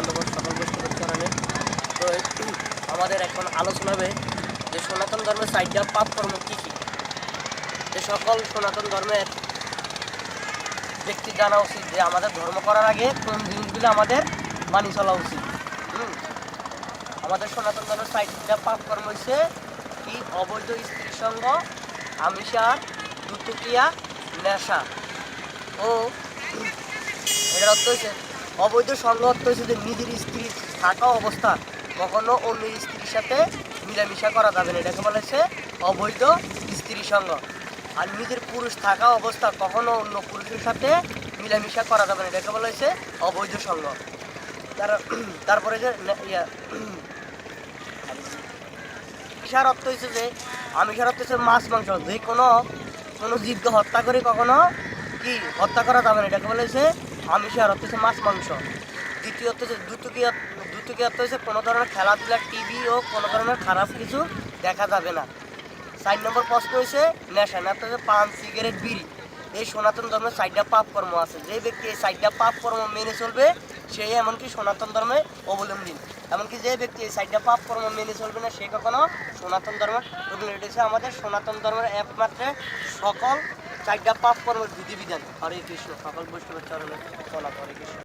বান্ধব সকল বৈষ্ণবের চরণে তো আমাদের এখন আলোচনা হবে যে সনাতন ধর্মের সাইডটা পাপ কর্ম কী কী? যে সকল সনাতন ধর্মের ব্যক্তি জানা উচিত যে আমাদের ধর্ম করার আগে কোন জিনিসগুলো আমাদের মানি চলা উচিত। আমাদের সনাতন ধর্মের সাইডটা পাপ কর্ম হচ্ছে কি? অবৈধ স্ত্রী সঙ্গ আমিষার দুতুকিয়া, নেশা। ও, এটার অর্থ হচ্ছে অবৈধ সঙ্গ অর্থ হচ্ছে যে নিজের স্ত্রী থাকা অবস্থা কখনো অন্য স্ত্রীর সাথে মিলামিশা করা যাবে না। এটাকে বলা হচ্ছে অবৈধ স্ত্রী সঙ্গ আর নিজের পুরুষ থাকা অবস্থা কখনো অন্য পুরুষের সাথে মিলামিশা করা যাবে না। এটাকে বলা অবৈধ সঙ্গ তার তারপরে যে ইয়া অর্থ হচ্ছে যে আমিষার অর্থ হচ্ছে মাছ, মাংস। যে কোনো কোনো জীবকে হত্যা করে কখনো কি হত্যা করা যাবে না। এটাকে বলে আমিষার অর্থ হচ্ছে মাছ, মাংস। দ্বিতীয়ত হচ্ছে দুতুকি দুতুকি হচ্ছে কোনো ধরনের খেলাধুলা, টিভি ও কোনো ধরনের খারাপ কিছু দেখা যাবে না। চার নম্বর প্রশ্ন হয়েছে নেশা নেশা হচ্ছে পান সিগারেট বিড়ি, এই সনাতন ধর্মের সাইডটা পাপ কর্ম আছে। যে ব্যক্তি এই সাইডটা পাপ কর্ম মেনে চলবে সেই এমনকি সনাতন ধর্মে অবলম্বী এমনকি যে ব্যক্তি এই সাইডটা পাপ কর্ম মেনে চলবে না, সে কখনো সনাতন ধর্মের অবলম্বী আমাদের সনাতন ধর্মের একমাত্র সকল চারটা পাপ কর্মের বিধিবিধান। হরে কৃষ্ণ সকল বৈষ্ণবের চরণে চলা হরে কৃষ্ণ।